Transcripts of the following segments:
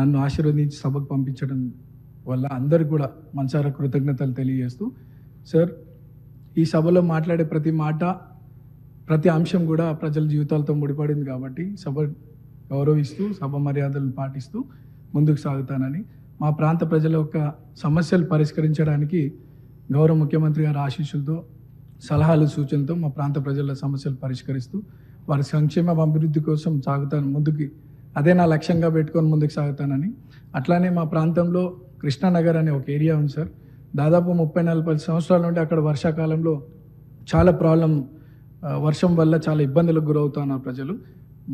నన్ను ఆశీర్వదించి సభకు పంపించడం వల్ల అందరికి కూడా మనసారా కృతజ్ఞతలు తెలియజేస్తూ సార్ ఈ సభలో మాట్లాడే ప్రతి మాట ప్రతి అంశం కూడా ప్రజల జీవితాలతో ముడిపడింది కాబట్టి సభ గౌరవిస్తూ సభ మర్యాదలను పాటిస్తూ ముందుకు సాగుతానని మా ప్రాంత ప్రజల యొక్క సమస్యలు పరిష్కరించడానికి గౌరవ ముఖ్యమంత్రి గారి ఆశీస్సులతో సలహాలు సూచనలతో మా ప్రాంత ప్రజల సమస్యలు పరిష్కరిస్తూ వారి సంక్షేమ అభివృద్ధి కోసం సాగుతాను ముందుకి అదే నా లక్ష్యంగా పెట్టుకొని ముందుకు సాగుతానని. అట్లానే మా ప్రాంతంలో కృష్ణానగర్ అనే ఒక ఏరియా ఉంది సార్. దాదాపు ముప్పై నలభై సంవత్సరాల నుండి అక్కడ వర్షాకాలంలో చాలా ప్రాబ్లం వర్షం వల్ల చాలా ఇబ్బందులకు గురవుతున్నారు ప్రజలు.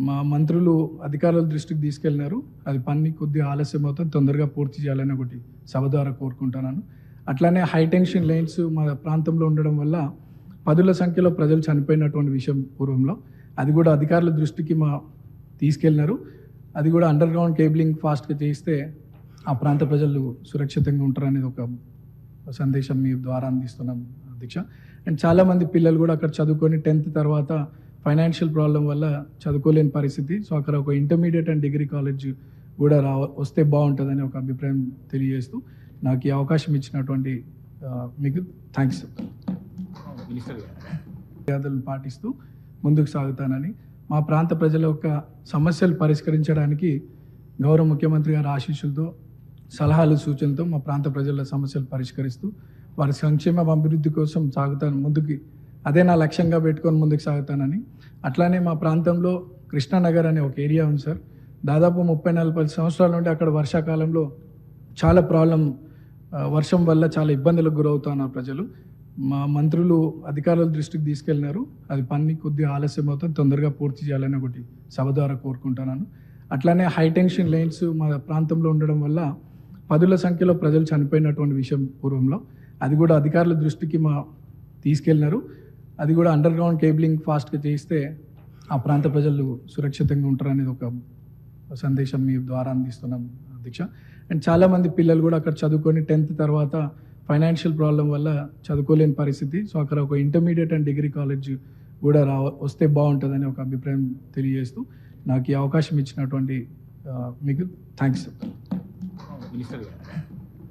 మా మంత్రులు అధికారుల దృష్టికి తీసుకెళ్ళినారు అది పని కొద్దిగా ఆలస్యం అవుతుంది తొందరగా పూర్తి చేయాలని ఒకటి సభ ద్వారా కోరుకుంటున్నాను. అట్లానే హైటెన్షన్ లైన్స్ మా ప్రాంతంలో ఉండడం వల్ల పదుల సంఖ్యలో ప్రజలు చనిపోయినటువంటి విషయం పూర్వంలో. అది కూడా అధికారుల దృష్టికి మా తీసుకెళ్ళినారు అది కూడా అండర్ గ్రౌండ్ కేబులింగ్ ఫాస్ట్గా చేయిస్తే ఆ ప్రాంత ప్రజలు సురక్షితంగా ఉంటారనేది ఒక సందేశం మీ ద్వారా అందిస్తున్నాం అధ్యక్ష. అండ్ చాలామంది పిల్లలు కూడా అక్కడ చదువుకొని టెన్త్ తర్వాత ఫైనాన్షియల్ ప్రాబ్లం వల్ల చదువుకోలేని పరిస్థితి. సో అక్కడ ఒక ఇంటర్మీడియట్ అండ్ డిగ్రీ కాలేజ్ కూడా రా వస్తే బాగుంటుందని ఒక అభిప్రాయం తెలియజేస్తూ నాకు ఈ అవకాశం ఇచ్చినటువంటి మీకు థ్యాంక్స్ మర్యాదలను పాటిస్తూ ముందుకు సాగుతానని మా ప్రాంత ప్రజల యొక్క సమస్యలు పరిష్కరించడానికి గౌరవ ముఖ్యమంత్రి గారి ఆశీస్సులతో సలహాలు సూచనలతో మా ప్రాంత ప్రజల సమస్యలు పరిష్కరిస్తూ వారి సంక్షేమ అభివృద్ధి కోసం సాగుతాను ముందుకి అదే నా లక్ష్యంగా పెట్టుకొని ముందుకు సాగుతానని. అట్లానే మా ప్రాంతంలో కృష్ణానగర్ అనే ఒక ఏరియా ఉంది సార్. దాదాపు ముప్పై నలభై సంవత్సరాల నుండి అక్కడ వర్షాకాలంలో చాలా ప్రాబ్లం వర్షం వల్ల చాలా ఇబ్బందులకు గురవుతున్నారు ప్రజలు. మా మంత్రులు అధికారుల దృష్టికి తీసుకెళ్ళినారు. అది పని కొద్దిగా ఆలస్యం అవుతుంది. తొందరగా పూర్తి చేయాలని ఒకటి సభ ద్వారా కోరుకుంటున్నాను. అట్లానే హై టెన్షన్ లైన్స్ మా ప్రాంతంలో ఉండడం వల్ల పదుల సంఖ్యలో ప్రజలు చనిపోయినటువంటి విషయం పూర్వంలో అది కూడా అధికారుల దృష్టికి మా తీసుకెళ్ళినారు. అది కూడా అండర్ గ్రౌండ్ కేబులింగ్ ఫాస్ట్గా చేస్తే ఆ ప్రాంత ప్రజలు సురక్షితంగా ఉంటారనేది ఒక సందేశం మీ ద్వారా అందిస్తున్నాం అధ్యక్ష. అండ్ చాలామంది పిల్లలు కూడా అక్కడ చదువుకొని టెన్త్ తర్వాత ఫైనాన్షియల్ ప్రాబ్లం వల్ల చదువుకోలేని పరిస్థితి. సో అక్కడ ఒక ఇంటర్మీడియట్ అండ్ డిగ్రీ కాలేజ్ కూడా రా వస్తే బాగుంటుందని ఒక అభిప్రాయం తెలియజేస్తూ నాకు ఈ అవకాశం ఇచ్చినటువంటి మీకు థ్యాంక్స్ చెప్తాను.